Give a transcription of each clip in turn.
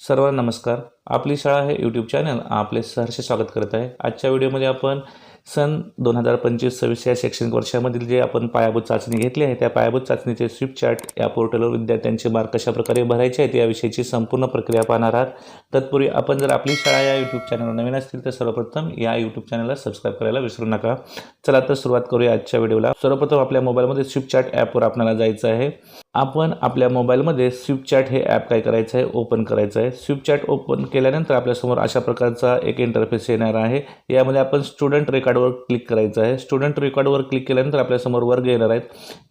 सर्वांना नमस्कार. आपली शाळा हे यूट्यूब चॅनल आपले सहर्ष स्वागत करत आहे. आजच्या व्हिडिओमध्ये आपण सन दोन हजार पंचवीस सव्वीस या शैक्षणिक वर्षामधील जे आपण पायाभूत चाचणी घेतली आहे त्या पायाभूत चाचणीचे स्विफ्ट चार्ट या पोर्टलवर विद्यार्थ्यांचे मार्क कशाप्रकारे भरायचे आहेत याविषयीची संपूर्ण प्रक्रिया पाहणार आहात. तत्पूर्वी आपण जर आपली शाळा या यूट्यूब चॅनलवर नवीन असतील तर सर्वप्रथम या यूट्यूब चॅनलला सबस्क्राईब करायला विसरू नका. चला तर सुरुवात करूया आजच्या व्हिडिओला. सर्वप्रथम आपल्या मोबाईलमध्ये स्विफ्ट चार्ट ॲपवर आपल्याला जायचं आहे. आपण आपल्या मोबाईलमध्ये स्विफ्ट चॅट हे ॲप काय करायचं आहे? ओपन करायचं आहे. स्विफ्ट चॅट ओपन केल्यानंतर आपल्यासमोर अशा प्रकारचा एक इंटरफेस येणार आहे. यामध्ये आपण स्टुडंट रेकॉर्ड रेकॉर्डवर क्लिक करायचं आहे. स्टुडंट रेकॉर्डवर क्लिक केल्यानंतर आपल्यासमोर वर्ग येणार आहेत.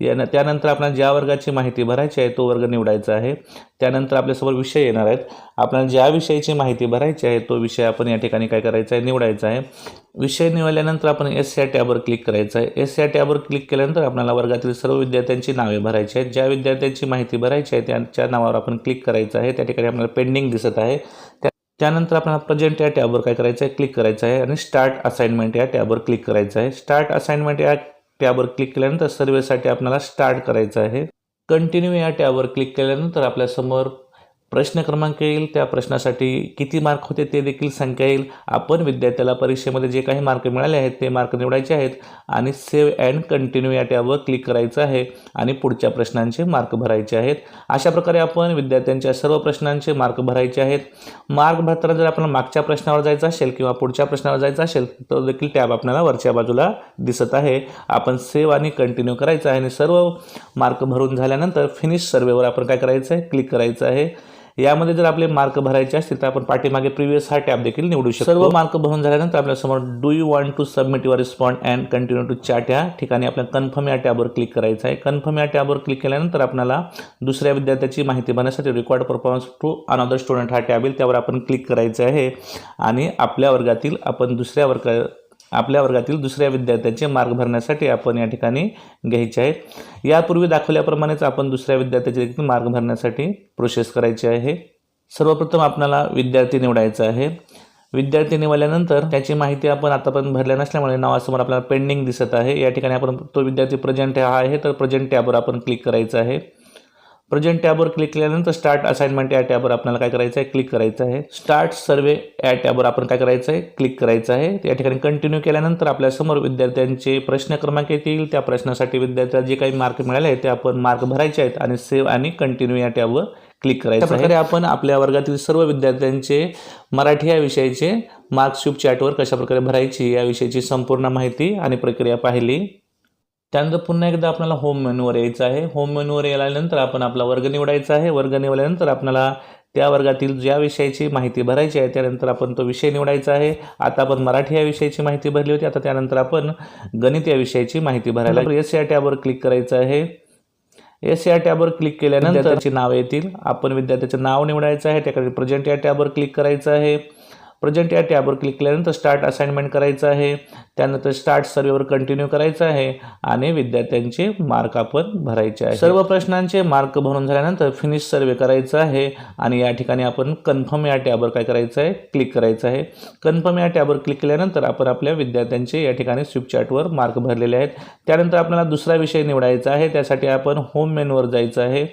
या त्यानंतर आपल्याला ज्या वर्गाची माहिती भरायची आहे तो वर्ग निवडायचा आहे. त्यानंतर आपल्यासमोर विषय येणार आहेत. आपल्याला ज्या विषयाची माहिती भरायची आहे तो विषय आपण या ठिकाणी काय करायचा आहे निवडायचा आहे. विषय निवडल्यानंतर आपण एस या टॅबवर क्लिक करायचं आहे. एस या टॅबवर क्लिक केल्यानंतर आपल्याला वर्गातील सर्व विद्यार्थ्यांची नावे भरायची आहेत. ज्या विद्यार्थ्यांची माहिती भरायची आहे त्यांच्या नावावर आपण क्लिक करायचं आहे. त्या ठिकाणी आपल्याला पेंडिंग दिसत आहे. त्या त्यानंतर आपल्याला प्रेझेंट या टॅबवर काय करायचं आहे? क्लिक करायचं आहे आणि स्टार्ट असाइनमेंट या टॅबवर क्लिक करायचं आहे. स्टार्ट असाइनमेंट या टॅबवर क्लिक केल्यानंतर सर्वेसाठी आपल्याला स्टार्ट करायचं आहे. कंटिन्यू या टॅबवर क्लिक केल्यानंतर आपल्यासमोर प्रश्न क्रमांक येईल. त्या प्रश्नासाठी किती मार्क होते ते देखील संख्या येईल. आपण विद्यार्थ्याला परीक्षेमध्ये जे काही मार्क मिळाले आहेत ते मार्क निवडायचे आहेत आणि सेव्ह अँड कंटिन्यू या टॅबवर क्लिक करायचं आहे आणि पुढच्या प्रश्नांचे मार्क भरायचे आहेत. अशा प्रकारे आपण विद्यार्थ्यांच्या सर्व प्रश्नांचे मार्क भरायचे आहेत. मार्क भरताना जर आपण मागच्या प्रश्नावर जायचं असेल किंवा पुढच्या प्रश्नावर जायचं असेल तर देखील टॅब आपल्याला वरच्या बाजूला दिसत आहे. आपण सेव्ह आणि कंटिन्यू करायचं आहे आणि सर्व मार्क भरून झाल्यानंतर फिनिश सर्वेवर आपण काय करायचं आहे? क्लिक करायचं आहे. यामध्ये जर आपले मार्क भरायचे असतील तर आपण पाठीमागे प्रिव्हियस हा टॅब देखील निवडू शकतो. सर्व मार्क भरून झाल्यानंतर आपल्यासमोर do you want to submit your respond and continue to chat या ठिकाणी आपल्याला कन्फर्म या टॅबवर क्लिक करायचं आहे. कन्फर्म या टॅबवर क्लिक केल्यानंतर आपल्याला दुसऱ्या विद्यार्थ्याची माहिती भरण्यासाठी record performance to another student हा टॅब येईल. त्यावर आपण क्लिक करायचं आहे. आणि आपल्या वर्गातील आपण दुसऱ्या वर्गा आपल्या वर्गातील दुसऱ्या विद्यार्थ्यांचे मार्क भरण्यासाठी आपण या ठिकाणी घ्यायचे आहेत. यापूर्वी दाखवल्याप्रमाणेच आपण दुसऱ्या विद्यार्थ्याचे देखील मार्क भरण्यासाठी प्रोसेस करायची आहे. सर्वप्रथम आपल्याला विद्यार्थी निवडायचा आहे. विद्यार्थी निवडल्यानंतर त्याची माहिती आपण आतापर्यंत भरल्या नसल्यामुळे नावासमोर आपल्याला पेंडिंग दिसत आहे. या ठिकाणी आपण तो विद्यार्थी प्रेझेंट हा आहे तर प्रेझेंट टॅबवर आपण क्लिक करायचं आहे. प्रेझेंट टॅबवर क्लिक केल्यानंतर स्टार्ट असाइनमेंट या टॅबवर आपल्याला काय करायचं आहे? क्लिक करायचं आहे. स्टार्ट सर्वे या टॅबवर आपण काय करायचं आहे? क्लिक करायचं आहे. या ठिकाणी कंटिन्यू केल्यानंतर आपल्यासमोर विद्यार्थ्यांचे प्रश्न क्रमांक येतील. त्या प्रश्नासाठी विद्यार्थ्याला जे काही मार्क मिळाले आहेत ते आपण मार्क भरायचे आहेत आणि सेव्ह आणि कंटिन्यू या टॅबवर क्लिक करायचं आहे. आपण आपल्या वर्गातील सर्व विद्यार्थ्यांचे मराठी या विषयाचे मार्कशिप चॅटवर कशाप्रकारे भरायची याविषयीची संपूर्ण माहिती आणि प्रक्रिया पाहिली. त्यानंतर पुन्हा एकदा आपल्याला होम मेनूवर यायचं आहे. होम मेनूवर आल्यानंतर आपण आपला वर्ग निवडायचा आहे. वर्ग निवडल्यानंतर आपल्याला त्या वर्गातील ज्या विषयाची माहिती भरायची आहे त्यानंतर आपण तो विषय निवडायचा आहे. आता आपण मराठी या विषयाची माहिती भरली होती. आता त्यानंतर आपण गणित या विषयाची माहिती भरायला एस या टॅबवर क्लिक करायचं आहे. एस या टॅबवर क्लिक केल्यानंतर त्याची नाव येतील. आपण विद्यार्थ्याचं नाव निवडायचं आहे. त्याकडे प्रेझेंट या टॅबवर क्लिक करायचं आहे. प्रेझेंट या टॅबवर क्लिक केल्यानंतर स्टार्ट असाइनमेंट करायचं आहे. त्यानंतर स्टार्ट सर्वेवर कंटिन्यू करायचं आहे आणि विद्यार्थ्यांचे मार्क आपण भरायचे आहे. सर्व प्रश्नांचे मार्क भरून झाल्यानंतर फिनिश सर्वे करायचं आहे आणि या ठिकाणी आपण कन्फर्म या टॅबवर काय करायचं आहे? क्लिक करायचं आहे. कन्फर्म या टॅबवर क्लिक केल्यानंतर आपण आपल्या विद्यार्थ्यांचे या ठिकाणी स्विपचॅटवर मार्क भरलेले आहेत. त्यानंतर आपल्याला दुसरा विषय निवडायचा आहे. त्यासाठी आपण होम मेनूवर जायचं आहे.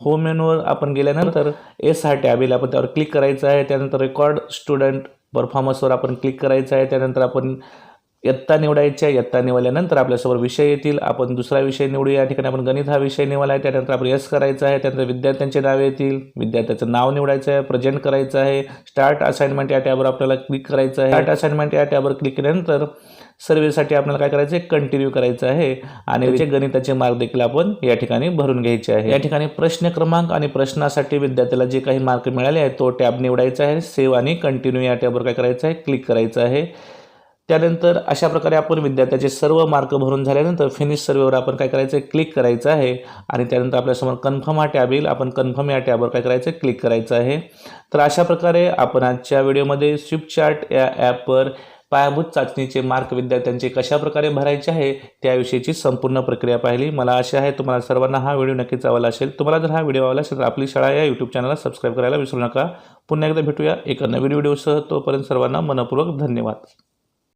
होम मेनूवर आपण गेल्यानंतर एस हा टॅब येईल आपण त्यावर क्लिक करायचं आहे. त्यानंतर रेकॉर्ड स्टुडंट परफॉर्मन्सवर आपण क्लिक करायचं आहे. त्यानंतर आपण इयत्ता निवडायची आहे इयत्ता निवडल्यानंतर आपल्यासमोर विषय येतील. आपण दुसरा विषय निवडू या ठिकाणी आपण गणित हा विषय निवडला आहे. त्यानंतर आपण यस करायचं आहे. त्यानंतर विद्यार्थ्यांचे नाव येतील. विद्यार्थ्याचं नाव निवडायचं आहे. प्रेझेंट करायचं आहे. स्टार्ट असाइनमेंट या टॅबवर आपल्याला क्लिक करायचं आहे. स्टार्ट असाइनमेंट या टॅबवर क्लिक केल्यानंतर सर्वेसाठी आपल्याला काय करायचं आहे? कंटिन्यू करायचं आहे. आणि त्याचे गणिताचे मार्क देखील आपण या ठिकाणी भरून घ्यायचे आहे. या ठिकाणी प्रश्न क्रमांक आणि प्रश्नासाठी विद्यार्थ्याला जे काही मार्क मिळाले आहेत तो टॅब निवडायचा आहे. सेव्ह आणि कंटिन्यू या टॅबवर काय करायचं आहे? क्लिक करायचं आहे. त्यानंतर अशा प्रकारे आपण विद्यार्थ्याचे सर्व मार्क भरून झाल्यानंतर फिनिश सर्वेवर आपण काय करायचं? आहे क्लिक करायचं आहे. आणि त्यानंतर आपल्यासमोर कन्फर्म हा टॅब येईल. आपण कन्फर्म या टॅबवर काय करायचं? आहे क्लिक करायचं आहे. तर अशा प्रकारे आपण आजच्या व्हिडिओमध्ये स्विफ्ट चार्ट या ॲपवर पायाभूत चाचणीचे मार्क विद्यार्थ्यांचे कशाप्रकारे भरायचे आहे त्याविषयीची संपूर्ण प्रक्रिया पाहिली. मला आशा आहे तुम्हाला सर्वांना हा व्हिडिओ नक्कीच आवडला असेल. तुम्हाला जर हा व्हिडिओ आवडला असेल तर आपली शाळा या यूट्यूब चॅनलला सबस्क्राईब करायला विसरू नका. पुन्हा एकदा भेटूया एका नवीन व्हिडिओसह तोपर्यंत सर्वांना मनपूर्वक धन्यवाद.